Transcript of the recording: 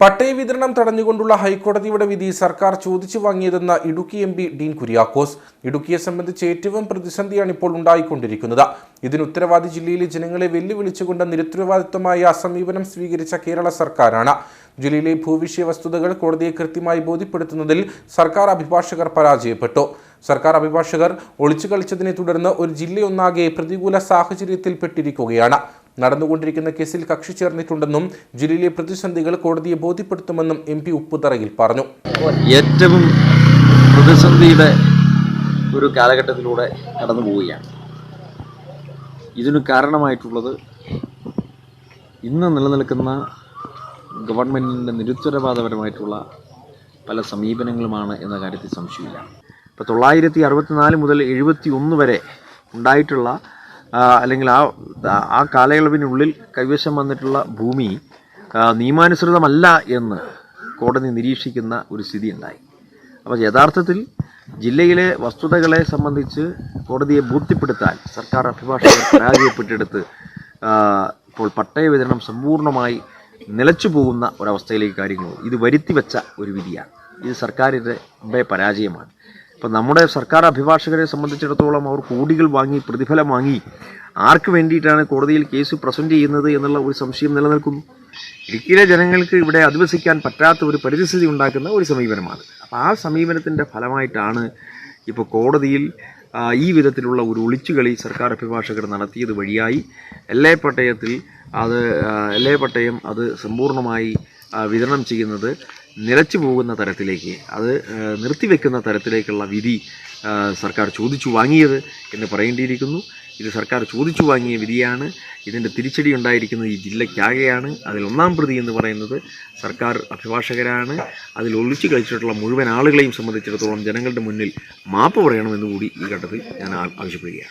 പട്ടയ വിതരണം തടഞ്ഞുകൊണ്ടുള്ള ഹൈക്കോടതിയുടെ വിധി സർക്കാർ ചോദിച്ചു വാങ്ങിയതെന്ന Idukki M P Dean Kuriakose. ഇടുക്കിയെ സംബന്ധിച്ച് ഏറ്റവും പ്രതിസന്ധിയാണ് ഇപ്പോൾ ഉണ്ടായിക്കൊണ്ടിരിക്കുന്നത്. ഇതിന് ഉത്തരവാദി ജില്ലയിലെ ജനങ്ങളെ വെല്ലുവിളിച്ചുകൊണ്ട് നിരുത്തരവാദിത്വമായ സമീപനം സ്വീകരിച്ച കേരള സർക്കാരാണ്. ജില്ലയിലെ ഭൂവിഷയ വസ്തുതകൾ കോടതിയെ കൃത്യമായി ബോധ്യപ്പെടുത്തുന്നതിൽ സർക്കാർ അഭിഭാഷകർ പരാജയപ്പെട്ടു. സർക്കാർ അഭിഭാഷകർ ഒളിച്ചു കളിച്ചതിനെ തുടർന്ന് ഒരു ജില്ലയൊന്നാകെ പ്രതികൂല സാഹചര്യത്തിൽപ്പെട്ടിരിക്കുകയാണ്. നടന്നുകൊണ്ടിരിക്കുന്ന കേസിൽ കക്ഷി ചേർന്നിട്ടുണ്ടെന്നും ജില്ലയിലെ പ്രതിസന്ധികൾ കോടതിയെ ബോധ്യപ്പെടുത്തുമെന്നും എം പി ഉപ്പുതറയിൽ പറഞ്ഞു. ഏറ്റവും പ്രതിസന്ധിയുടെ ഒരു കാലഘട്ടത്തിലൂടെ കടന്നു പോവുകയാണ്. ഇതിനു കാരണമായിട്ടുള്ളത് ഇന്ന് നിലനിൽക്കുന്ന ഗവൺമെന്റിന്റെ നിരുത്തരവാദപരമായിട്ടുള്ള പല സമീപനങ്ങളുമാണ് എന്ന കാര്യത്തിൽ സംശയമില്ല. ഇപ്പോൾ തൊള്ളായിരത്തി അറുപത്തിനാല് മുതൽ എഴുപത്തി ഒന്ന് വരെ ഉണ്ടായിട്ടുള്ള അല്ലെങ്കിൽ ആ ആ കാലയളവിനുള്ളിൽ കൈവശം വന്നിട്ടുള്ള ഭൂമി നിയമാനുസൃതമല്ല എന്ന് കോടതി നിരീക്ഷിക്കുന്ന ഒരു സ്ഥിതി ഉണ്ടായി അപ്പോൾ യഥാർത്ഥത്തിൽ ജില്ലയിലെ വസ്തുതകളെ സംബന്ധിച്ച് കോടതിയെ ബോധ്യപ്പെടുത്താൻ സർക്കാർ അഭിഭാഷകർ പരാജയപ്പെട്ടെടുത്ത് ഇപ്പോൾ പട്ടയ വിതരണം സമ്പൂർണമായി നിലച്ചു പോകുന്ന ഒരവസ്ഥയിലേക്ക് കാര്യങ്ങൾ ഇത് വരുത്തി വെച്ച ഒരു വിധിയാണ്. ഇത് സർക്കാരിന്റെ പരാജയമാണ്. ഇപ്പം നമ്മുടെ സർക്കാർ അഭിഭാഷകരെ സംബന്ധിച്ചിടത്തോളം അവർ കോടികൾ വാങ്ങി പ്രതിഫലം വാങ്ങി. ആർക്ക് വേണ്ടിയിട്ടാണ് കോടതിയിൽ കേസ് പ്രസന്റ് ചെയ്യുന്നത് എന്നുള്ള ഒരു സംശയം നിലനിൽക്കുന്നു? ഇടുക്കിയിലെ ജനങ്ങൾക്ക് ഇവിടെ അധിവസിക്കാൻ പറ്റാത്ത ഒരു പരിസ്ഥിതി ഉണ്ടാക്കുന്ന ഒരു സമീപനമാണ്. അപ്പോൾ ആ സമീപനത്തിന്റെ ഫലമായിട്ടാണ് ഇപ്പോൾ കോടതിയിൽ ഈ വിധത്തിലുള്ള ഒരു ഒളിച്ചുകളി സർക്കാർ അഭിഭാഷകർ നടത്തിയത് വഴിയായി. എല്ലേ പട്ടയത്തിൽ അത് എല്ലേ പട്ടയം അത് സമ്പൂർണമായി വിതരണം ചെയ്യുന്നത് നിലച്ചു പോകുന്ന തരത്തിലേക്ക് അത് നിർത്തിവെക്കുന്ന തരത്തിലേക്കുള്ള വിധി സർക്കാർ ചോദിച്ചു വാങ്ങിയത് എന്ന് പറയേണ്ടിയിരിക്കുന്നു. ഇത് സർക്കാർ ചോദിച്ചു വാങ്ങിയ വിധിയാണ്. ഇതിന്റെ തിരിച്ചടി ഉണ്ടായിരിക്കുന്നത് ഈ ജില്ലയ്ക്കാകെയാണ്. അതിൽ ഒന്നാം പ്രതി എന്ന് പറയുന്നത് സർക്കാർ അഭിഭാഷകരാണ്. അതിൽ ഒളിച്ചു കളിച്ചിട്ടുള്ള മുഴുവൻ ആളുകളെയും സംബന്ധിച്ചിടത്തോളം ജനങ്ങളുടെ മുന്നിൽ മാപ്പ് പറയണമെന്ന് കൂടി ഈ ഘട്ടത്തിൽ ഞാൻ ആവശ്യപ്പെടുകയാണ്.